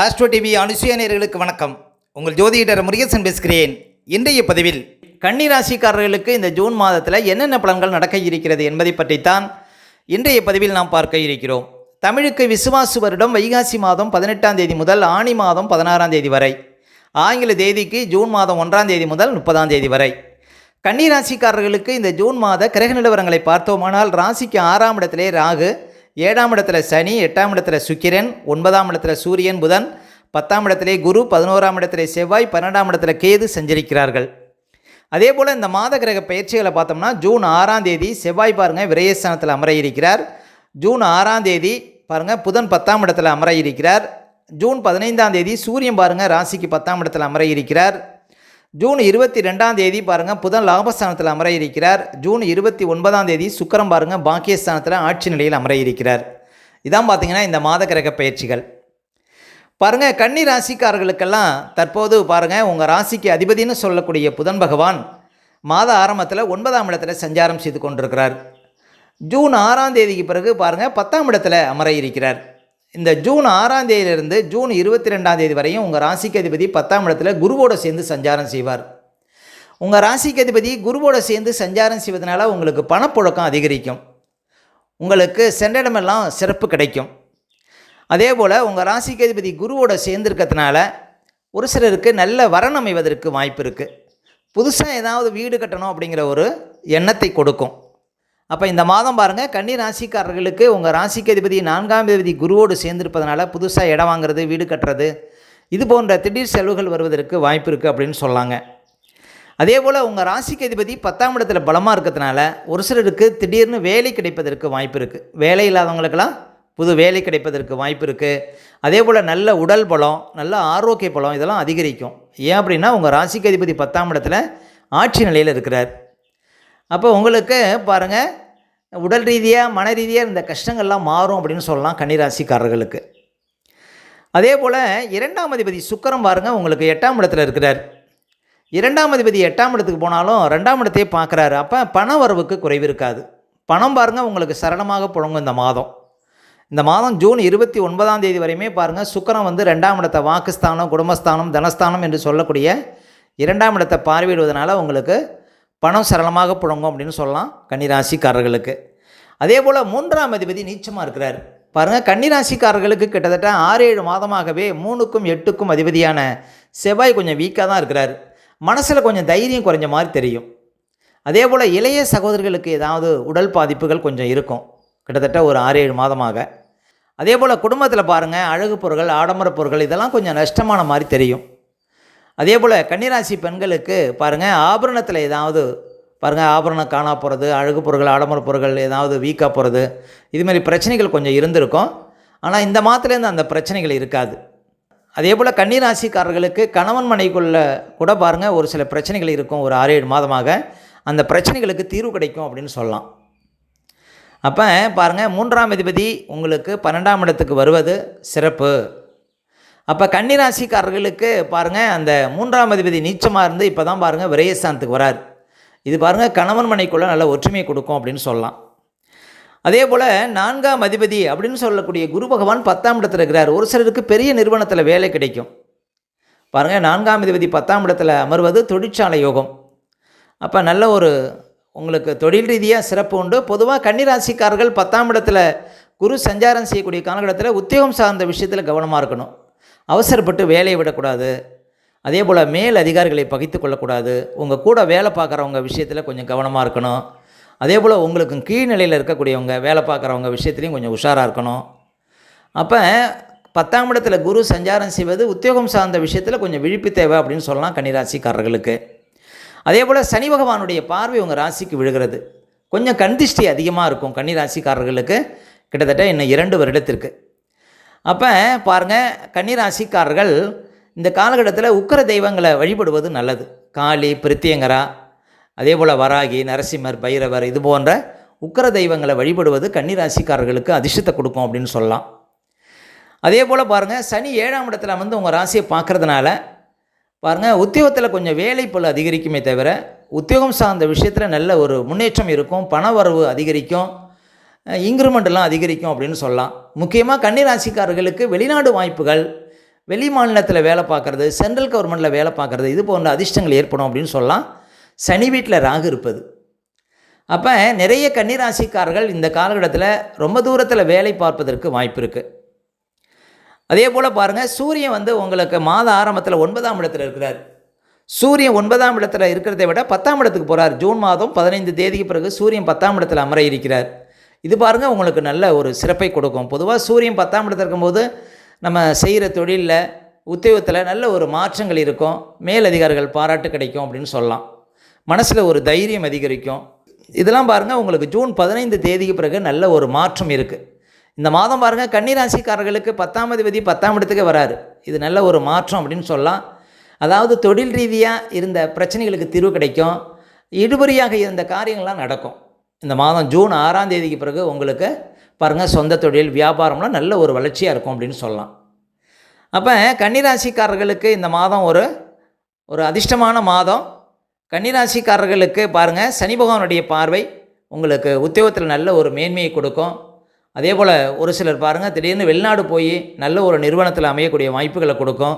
Astro TV அனுசயணியர்களுக்கு வணக்கம். உங்கள் ஜோதிடர் முருகேசன் பேசுகிறேன். இன்றைய பதிவில் கன்னி ராசிக்காரர்களுக்கு இந்த ஜூன் மாதத்தில் என்னென்ன பலன்கள் நடக்க இருக்கிறது என்பதை பற்றித்தான் இன்றைய பதிவில் நாம் பார்க்க இருக்கிறோம். தமிழுக்கு விசுவாசு வருடம் வைகாசி மாதம் பதினெட்டாம் தேதி முதல் ஆணி மாதம் பதினாறாம் தேதி வரை. ஆங்கில தேதிக்கு ஜூன் மாதம் ஒன்றாம் தேதி முதல் முப்பதாம் தேதி வரை. கன்னி ராசிக்காரர்களுக்கு இந்த ஜூன் மாத கிரக நிலவரங்களை பார்த்தோமானால் ராசிக்கு ஆறாம் இடத்திலே ராகு ஏழாம் இடத்துல சனி எட்டாம் இடத்துல சுக்கிரன் ஒன்பதாம் இடத்துல சூரியன் புதன் பத்தாம் இடத்திலே குரு பதினோராம் இடத்திலே செவ்வாய் பன்னெண்டாம் இடத்துல கேது சஞ்சரிக்கிறார்கள். அதே போல் இந்த மாத கிரக பயிற்சிகளை பார்த்தோம்னா ஜூன் ஆறாம் தேதி செவ்வாய் பாருங்கள் விரயஸ்தானத்தில் அமர இருக்கிறார் ஜூன் ஆறாம் தேதி பாருங்கள் புதன் பத்தாம் இடத்துல அமர இருக்கிறார் ஜூன் பதினைந்தாம் தேதி சூரியன் பாருங்கள் ராசிக்கு பத்தாம் இடத்துல அமர இருக்கிறார் ஜூன் இருபத்தி ரெண்டாம் தேதி பாருங்கள் புதன் லாபஸ்தானத்தில் அமர இருக்கிறார் ஜூன் இருபத்தி ஒன்பதாம் தேதி சுக்கரம் பாருங்கள் பாக்கியஸ்தானத்தில் ஆட்சி நிலையில் அமர இருக்கிறார் இதான் பார்த்தீங்கன்னா இந்த மாத கிரக பயிற்சிகள். பாருங்கள் கன்னி ராசிக்காரர்களுக்கெல்லாம் தற்போது பாருங்கள் உங்கள் ராசிக்கு அதிபதினு சொல்லக்கூடிய புதன் பகவான் மாத ஆரம்பத்தில் ஒன்பதாம் இடத்துல சஞ்சாரம் செய்து கொண்டிருக்கிறார். ஜூன் ஆறாம் தேதிக்கு பிறகு பாருங்கள் பத்தாம் இடத்துல அமர இருக்கிறார் இந்த ஜூன் ஆறாம் தேதியிலிருந்து ஜூன் இருபத்தி ரெண்டாம் தேதி வரையும் உங்கள் ராசிக்கு அதிபதி பத்தாம் இடத்துல குருவோடு சேர்ந்து சஞ்சாரம் செய்வார். உங்கள் ராசிக்கு அதிபதி குருவோடு சேர்ந்து சஞ்சாரம் செய்வதனால உங்களுக்கு பணப்புழக்கம் அதிகரிக்கும். உங்களுக்கு சென்ற இடமெல்லாம் சிறப்பு கிடைக்கும். அதே போல் உங்கள் ராசிக்கு அதிபதி குருவோட சேர்ந்துருக்கிறதுனால ஒரு சிலருக்கு நல்ல வரன் அமைவதற்கு வாய்ப்பு இருக்குது புதுசாக ஏதாவது வீடு கட்டணும் அப்படிங்கிற ஒரு எண்ணத்தை கொடுக்கும். அப்போ இந்த மாதம் பாருங்கள் கன்னி ராசிக்காரர்களுக்கு உங்கள் ராசிக்கு அதிபதி நான்காம் அதிபதி குருவோடு சேர்ந்திருப்பதனால புதுசாக இடம் வாங்குறது வீடு கட்டுறது இது போன்ற திடீர் செலவுகள் வருவதற்கு வாய்ப்பு இருக்குது அப்படின்னு சொல்லாங்க. அதே போல் உங்கள் ராசிக்கு அதிபதி பத்தாம் இடத்துல பலமாக இருக்கிறதுனால ஒரு சிலருக்கு திடீர்னு வேலை கிடைப்பதற்கு வாய்ப்பு இருக்குது வேலை இல்லாதவங்களுக்கெல்லாம் புது வேலை கிடைப்பதற்கு வாய்ப்பு இருக்குது அதே போல் நல்ல உடல் பலம் நல்ல ஆரோக்கிய பலம் இதெல்லாம் அதிகரிக்கும். ஏன் அப்படின்னா உங்கள் ராசிக்கு அதிபதி பத்தாம் இடத்துல ஆட்சி நிலையில் இருக்கிறார். அப்போ உங்களுக்கு பாருங்கள் உடல் ரீதியாக மன ரீதியாக இந்த கஷ்டங்கள்லாம் மாறும் அப்படின்னு சொல்லலாம் கன்னிராசிக்காரர்களுக்கு. அதே போல் இரண்டாம் அதிபதி சுக்கரம் பாருங்கள் உங்களுக்கு எட்டாம் இடத்துல இருக்கிறார். இரண்டாம் அதிபதி எட்டாம் இடத்துக்கு போனாலும் ரெண்டாம் இடத்தையே பார்க்குறாரு. அப்போ பண வரவுக்கு குறைவு இருக்காது. பணம் பாருங்கள் உங்களுக்கு சரளமாக புழங்கும் இந்த மாதம். இந்த மாதம் ஜூன் இருபத்தி ஒன்பதாம் தேதி வரையுமே பாருங்கள் சுக்கரம் வந்து ரெண்டாம் இடத்தை வாக்குஸ்தானம் குடும்பஸ்தானம் தனஸ்தானம் என்று சொல்லக்கூடிய இரண்டாம் இடத்தை பார்வையிடுவதனால உங்களுக்கு பணம் சரளமாக புழங்கும் அப்படின்னு சொல்லலாம் கன்னிராசிக்காரர்களுக்கு. அதே போல் மூன்றாம் அதிபதி நீச்சமாக இருக்கிறார். பாருங்கள் கன்னிராசிக்காரர்களுக்கு கிட்டத்தட்ட ஆறு ஏழு மாதமாகவே மூணுக்கும் எட்டுக்கும் அதிபதியான செவ்வாய் கொஞ்சம் வீக்காக தான் இருக்கிறார். மனசில் கொஞ்சம் தைரியம் குறைஞ்ச மாதிரி தெரியும். அதே போல் இளைய சகோதரர்களுக்கு ஏதாவது உடல் பாதிப்புகள் கொஞ்சம் இருக்கும். கிட்டத்தட்ட ஒரு ஆறு ஏழு மாதமாக. அதே போல் குடும்பத்தில் பாருங்கள் அழகு பொருட்கள் ஆடம்பர பொருட்கள் இதெல்லாம் கொஞ்சம் நஷ்டமான மாதிரி தெரியும். அதே போல் கன்னிராசி பெண்களுக்கு பாருங்கள் ஆபரணத்தில் ஏதாவது பாருங்கள் ஆபரணம் காணா போகிறது அழகு பொருட்கள் ஆடம்பர பொருட்கள் ஏதாவது வீக்காக போகிறது இதுமாரி பிரச்சனைகள் கொஞ்சம் இருந்திருக்கும். ஆனால் இந்த மாதத்துலேருந்து அந்த பிரச்சனைகள் இருக்காது. அதே போல் கன்னிராசிக்காரர்களுக்கு கணவன் மனைக்குள்ள கூட பாருங்கள் ஒரு சில பிரச்சனைகள் இருக்கும் ஒரு ஆறு ஏழு மாதமாக. அந்த பிரச்சனைகளுக்கு தீர்வு கிடைக்கும் அப்படின்னு சொல்லலாம். அப்போ பாருங்கள் மூன்றாம் அதிபதி உங்களுக்கு பன்னெண்டாம் இடத்துக்கு வருவது சிறப்பு. அப்போ கன்னிராசிக்காரர்களுக்கு பாருங்கள் அந்த மூன்றாம் அதிபதி நீச்சமாக இருந்து இப்போ தான் பாருங்கள் விரயஸ்தானத்துக்கு வரார். இது பாருங்கள் கணவன் மனைக்குள்ளே நல்ல ஒற்றுமையை கொடுக்கும் அப்படின்னு சொல்லலாம். அதே போல் நான்காம் அதிபதி அப்படின்னு சொல்லக்கூடிய குரு பகவான் பத்தாம் இடத்துல இருக்கிறார். ஒரு சிலருக்கு பெரிய நிறுவனத்தில் வேலை கிடைக்கும். பாருங்கள் நான்காம் அதிபதி பத்தாம் இடத்துல அமர்வது தொழிற்சாலை யோகம். அப்போ நல்ல ஒரு உங்களுக்கு தொழில் ரீதியாக சிறப்பு உண்டு. பொதுவாக கன்னிராசிக்காரர்கள் பத்தாம் இடத்துல குரு சஞ்சாரம் செய்யக்கூடிய காலகட்டத்தில் உத்தியோகம் சார்ந்த விஷயத்தில் கவனமாக இருக்கணும். அவசரப்பட்டு வேலையை விடக்கூடாது. அதே போல் மேல் அதிகாரிகளை பகித்து கொள்ளக்கூடாது. உங்கள் கூட வேலை பார்க்குறவங்க விஷயத்தில் கொஞ்சம் கவனமாக இருக்கணும். அதே போல் உங்களுக்கு கீழ்நிலையில் இருக்கக்கூடியவங்க வேலை பார்க்குறவங்க விஷயத்துலையும் கொஞ்சம் உஷாராக இருக்கணும். அப்போ பத்தாம் இடத்துல குரு சஞ்சாரம் செய்வது உத்தியோகம் சார்ந்த விஷயத்தில் கொஞ்சம் விழிப்பு தேவை அப்படின்னு சொல்லலாம் கன்னிராசிக்காரர்களுக்கு. அதே போல் சனி பகவானுடைய பார்வை உங்கள் ராசிக்கு விழுகிறது. கொஞ்சம் கண்திஷ்டி அதிகமாக இருக்கும் கன்னிராசிக்காரர்களுக்கு. கிட்டத்தட்ட இன்னும் இரண்டு வருடத்திற்கு. அப்போ பாருங்கள் கன்னிராசிக்காரர்கள் இந்த காலகட்டத்தில் உக்கர தெய்வங்களை வழிபடுவது நல்லது. காளி பிரித்தியங்கரா அதே போல் வராகி நரசிம்மர் பைரவர் இது போன்ற உக்கர தெய்வங்களை வழிபடுவது கன்னிராசிக்காரர்களுக்கு அதிர்ஷ்டத்தை கொடுக்கும் அப்படின்னு சொல்லலாம். அதே போல் பாருங்கள் சனி ஏழாம் இடத்துல வந்து உங்கள் ராசியை பார்க்குறதுனால பாருங்கள் உத்தியோகத்தில் கொஞ்சம் வேலைப்பளு அதிகரிக்குமே தவிர உத்தியோகம் சார்ந்த விஷயத்தில் நல்ல ஒரு முன்னேற்றம் இருக்கும் பண வரவு அதிகரிக்கும். இன்க்ரிமெண்ட்லாம் அதிகரிக்கும் அப்படின்னு சொல்லலாம். முக்கியமாக கன்னிராசிக்காரர்களுக்கு வெளிநாடு வாய்ப்புகள் வெளி மாநிலத்தில் வேலை பார்க்குறது சென்ட்ரல் கவர்மெண்ட்டில் வேலை பார்க்குறது இது போன்ற அதிர்ஷ்டங்கள் ஏற்படும் அப்படின்னு சொல்லலாம். சனி வீட்டில் ராகு இருப்பது. அப்போ நிறைய கன்னிராசிக்காரர்கள் இந்த காலகட்டத்தில் ரொம்ப தூரத்தில் வேலை பார்ப்பதற்கு வாய்ப்பு இருக்குது அதே போல் பாருங்கள் சூரியன் வந்து உங்களுக்கு மாத ஆரம்பத்தில் ஒன்பதாம் இடத்துல இருக்கிறார். சூரியன் ஒன்பதாம் இடத்துல இருக்கிறத விட பத்தாம் இடத்துக்கு போகிறார் ஜூன் மாதம் பதினைந்து தேதிக்கு பிறகு சூரியன் பத்தாம் இடத்துல அமர இருக்கிறார். இது பாருங்கள் உங்களுக்கு நல்ல ஒரு சிறப்பை கொடுக்கும். பொதுவாக சூரியன் பத்தாம் இடத்துல இருக்கும்போது நம்ம செய்கிற தொழிலில் உத்தியோகத்தில் நல்ல ஒரு மாற்றங்கள் இருக்கும். மேலதிகாரிகள் பாராட்டு கிடைக்கும் அப்படின்னு சொல்லலாம். மனசில் ஒரு தைரியம் அதிகரிக்கும். இதெல்லாம் பாருங்கள் உங்களுக்கு ஜூன் பதினைந்து தேதிக்கு பிறகு நல்ல ஒரு மாற்றம் இருக்குது இந்த மாதம் பாருங்கள் கன்னிராசிக்காரர்களுக்கு பத்தாம் அதிபதி பத்தாம் இடத்துக்கு வராரு. இது நல்ல ஒரு மாற்றம் அப்படின்னு சொல்லலாம். அதாவது தொழில் ரீதியாக இருந்த பிரச்சனைகளுக்கு தீர்வு கிடைக்கும். இடுபறியாக இருந்த காரியங்கள்லாம் நடக்கும். இந்த மாதம் ஜூன் ஆறாம் தேதிக்கு பிறகு உங்களுக்கு பாருங்கள் சொந்த தொழில் வியாபாரம்லாம் நல்ல ஒரு வளர்ச்சியாக இருக்கும் அப்படின்னு சொல்லலாம். அப்போ கன்னிராசிக்காரர்களுக்கு இந்த மாதம் ஒரு ஒரு அதிர்ஷ்டமான மாதம். கன்னிராசிக்காரர்களுக்கு பாருங்கள் சனி பகவானுடைய பார்வை உங்களுக்கு உத்தியோகத்தில் நல்ல ஒரு மேன்மையை கொடுக்கும். அதே போல் ஒரு சிலர் பாருங்கள் திடீர்னு வெளிநாடு போய் நல்ல ஒரு நிறுவனத்தில் அமையக்கூடிய வாய்ப்புகளை கொடுக்கும்.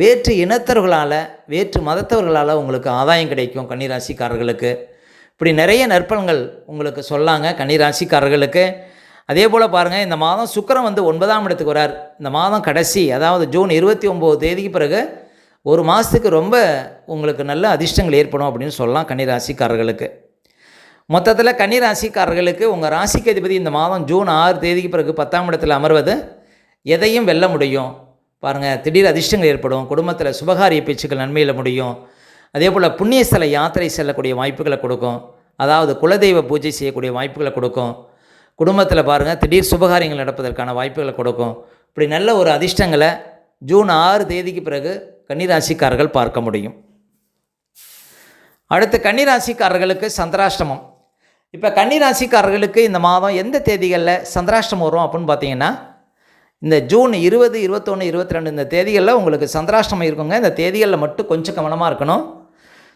வேற்று இனத்தவர்களால் வேற்று மதத்தவர்களால் உங்களுக்கு ஆதாயம் கிடைக்கும் கன்னிராசிக்காரர்களுக்கு. இப்படி நிறைய நற்பலன்கள் உங்களுக்கு சொல்லாங்க கன்னிராசிக்காரர்களுக்கு. அதே போல் பாருங்கள் இந்த மாதம் சுக்கிரன் வந்து ஒன்பதாம் இடத்துக்கு வரார். இந்த மாதம் கடைசி அதாவது ஜூன் இருபத்தி ஒம்பது தேதிக்கு பிறகு ஒரு மாதத்துக்கு ரொம்ப உங்களுக்கு நல்ல அதிர்ஷ்டங்கள் ஏற்படும் அப்படின்னு சொல்லலாம் கன்னிராசிக்காரர்களுக்கு. மொத்தத்தில் கன்னிராசிக்காரர்களுக்கு உங்கள் ராசிக்கு அதிபதி இந்த மாதம் ஜூன் ஆறு தேதிக்கு பிறகு பத்தாம் இடத்தில் அமர்வது எதையும் வெல்ல முடியும். பாருங்கள் திடீர் அதிர்ஷ்டங்கள் ஏற்படும் குடும்பத்தில் சுபகாரிய பேச்சுக்கள் நன்மையில் முடியும். அதே போல் புண்ணியஸ்தல யாத்திரை செல்லக்கூடிய வாய்ப்புகளை கொடுக்கும். அதாவது குலதெய்வ பூஜை செய்யக்கூடிய வாய்ப்புகளை கொடுக்கும். குடும்பத்தில் பாருங்கள் திடீர் சுபகாரியங்கள் நடப்பதற்கான வாய்ப்புகளை கொடுக்கும். இப்படி நல்ல ஒரு அதிர்ஷ்டங்களை ஜூன் ஆறு தேதிக்கு பிறகு கன்னிராசிக்காரர்கள் பார்க்க முடியும். அடுத்து கன்னிராசிக்காரர்களுக்கு சந்திராஷ்டமம். இப்போ கன்னிராசிக்காரர்களுக்கு இந்த மாதம் எந்த தேதிகளில் சந்திராஷ்டமம் வரும் அப்படின்னு பார்த்தீங்கன்னா இந்த ஜூன் இருபது இருபத்தொன்று இருபத்தி ரெண்டு இந்த தேதிகளில் உங்களுக்கு சந்திராஷ்டமம் இருக்குங்க. இந்த தேதிகளில் மட்டும் கொஞ்சம் கவனமாக இருக்கணும்.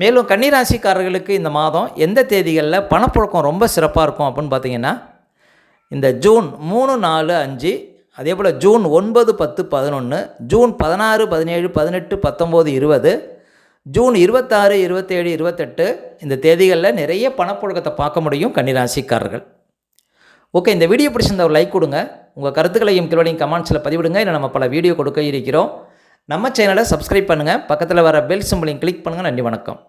மேலும் கன்னிராசிக்காரர்களுக்கு இந்த மாதம் எந்த தேதிகளில் பணப்புழக்கம் ரொம்ப சிறப்பாக இருக்கும் அப்படின்னு பார்த்தீங்கன்னா இந்த ஜூன் மூணு நாலு அஞ்சு அதே போல் ஜூன் ஒன்பது பத்து பதினொன்று ஜூன் பதினாறு பதினேழு பதினெட்டு பத்தொம்போது இருபது ஜூன் இருபத்தாறு இருபத்தேழு இருபத்தெட்டு இந்த தேதிகளில் நிறைய பணப்புழக்கத்தை பார்க்க முடியும் கன்னிராசிக்காரர்கள். ஓகே இந்த வீடியோ பிடிச்சிருந்த ஒரு லைக் கொடுங்க. உங்கள் கருத்துக்களையும் கேள்வியும் கமெண்ட்ஸில் பதிவிடுங்க. இல்லை நம்ம பல வீடியோ கொடுக்க இருக்கிறோம். நம்ம சேனலை சப்ஸ்கிரைப் பண்ணுங்கள் பக்கத்தில் வர பெல் சிம்பிளையும் கிளிக் பண்ணுங்கள் நன்றி வணக்கம்.